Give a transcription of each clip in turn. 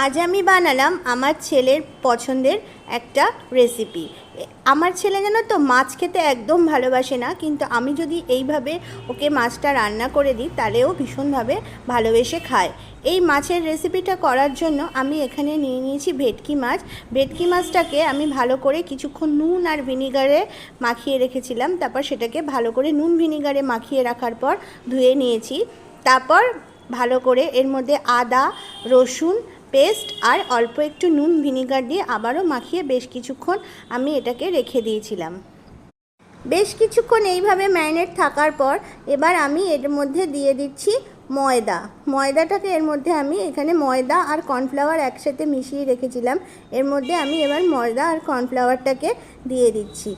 আজ আমি বানালাম আমার ছেলের পছন্দের একটা রেসিপি আমার ছেলে জানো তো মাছ খেতে একদম ভালোবাসে না, কিন্তু আমি যদি এইভাবে ওকে মাছটা রান্না করে দিই তাহলেও ভীষণভাবে ভালোবেসে খায়। এই মাছের রেসিপিটা করার জন্য আমি এখানে নিয়ে নিয়েছি ভেটকি মাছ। ভেটকি মাছটাকে আমি ভালো করে কিছুক্ষণ নুন আর ভিনিগারে মাখিয়ে রেখেছিলাম, তারপর সেটাকে ভালো করে নুন ভিনিগারে মাখিয়ে রাখার পর ধুয়ে নিয়েছি। তারপর ভালো করে এর মধ্যে আদা, রসুন পেস্ট আর অল্প একটু নুন ভিনিগার দিয়ে আবারও মাখিয়ে বেশ কিছুক্ষণ আমি এটাকে রেখে দিয়েছিলাম। বেশ কিছুক্ষণ এইভাবে ম্যারিনেট থাকার পর এবার আমি এর মধ্যে দিয়ে দিচ্ছি ময়দা। ময়দাটাকে এর মধ্যে আমি এখানে ময়দা আর কর্নফ্লাওয়ার একসাথে মিশিয়ে রেখেছিলাম। এর মধ্যে আমি এবার ময়দা আর কর্নফ্লাওয়ারটাকে দিয়ে দিচ্ছি।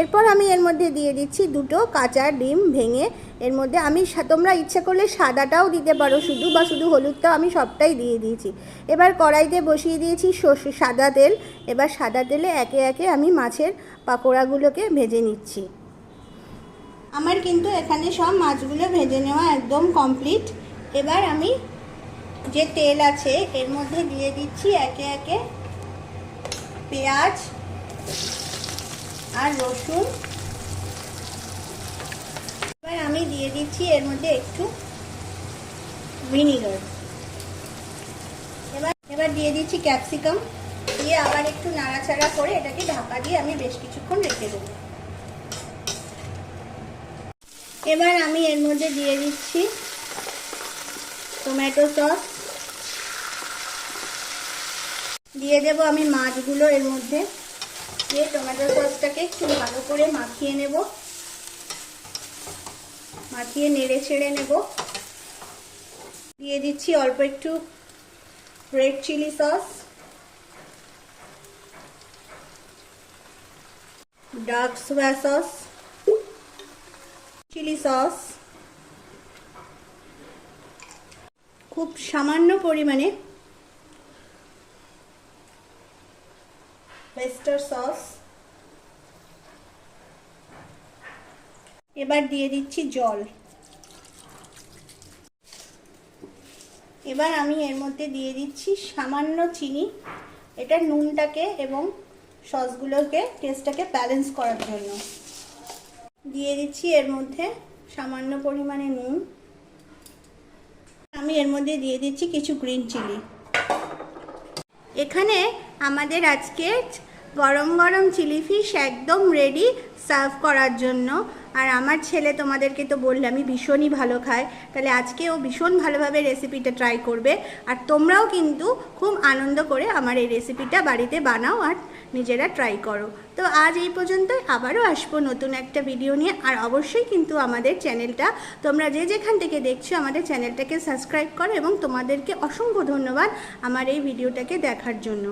এরপর আমি এর মধ্যে দিয়ে দিচ্ছি দুটো কাঁচা ডিম ভেঙে। এর মধ্যে আমি তোমরা ইচ্ছা করলে সাদাটাও দিতে পারো, শুধু বা শুধু হলুদটাও আমি সবটাই দিয়ে দিয়েছি। এবার কড়াইতে বসিয়ে দিয়েছি সাদা তেল। এবার সাদা তেলে একে একে আমি মাছের পাকোড়াগুলোকে ভেজে নিচ্ছি। আমার কিন্তু এখানে সব মাছগুলো ভেজে নেওয়া একদম কমপ্লিট। এবার আমি যে তেল আছে, এর মধ্যে দিয়ে দিচ্ছি একে একে পেঁয়াজ আর রসুন। এবার আমি দিয়ে দিচ্ছি এর মধ্যে একটু ভিনিগার। এবার এবার দিয়ে দিচ্ছি ক্যাপসিকাম। দিয়ে আবার একটু নাড়াচাড়া করে এটাকে ঢাকা দিয়ে আমি বেশ কিছুক্ষণ রেখে দেবো। এবার আমি এর মধ্যে দিয়ে দিচ্ছি টমেটো সস। দিয়ে দেব আমি মাছগুলো এর মধ্যে। দিয়ে টমেটো সসটাকে একটু ভালো করে মাখিয়ে নেব। মাখিয়ে নেড়ে ছেড়ে নেব। দিয়ে দিচ্ছি অল্প একটু red chilli sauce. Dark soya sauce. Chilli sauce. খুব সামান্য পরিমাণে পেস্টার সস এবার দিয়ে দিচ্ছি জল। এবার আমি এর মধ্যে দিয়ে দিচ্ছি সামান্য চিনি। এটা নুনটাকে এবং সসগুলোকে টেস্টটাকে ব্যালেন্স করার জন্য। দিয়ে দিচ্ছি এর মধ্যে সামান্য পরিমাণে নুন। আমি এর মধ্যে দিয়ে দিচ্ছি কিছু গ্রিন চিলি এখানে আমাদের আজকে গরম গরম চিলি ফিশ একদম রেডি সার্ভ করার জন্য। আর আমার ছেলে তোমাদেরকে তো বললে, আমি ভীষণই ভালো খায় তাহলে আজকে ও ভীষণ ভালোভাবে রেসিপিটা ট্রাই করবে। আর তোমরাও কিন্তু খুব আনন্দ করে আমার এই রেসিপিটা বাড়িতে বানাও। আর নিজেরা ট্রাই করো। তো আজ এই পর্যন্তই, আবারও আসব নতুন একটা ভিডিও নিয়ে, আর অবশ্যই কিন্তু আমাদের চ্যানেলটা তোমরা যে যেখান থেকে দেখছ আমাদের চ্যানেলটাকে সাবস্ক্রাইব করো এবং তোমাদেরকে অসংখ্য ধন্যবাদ আমার এই ভিডিওটাকে দেখার জন্য।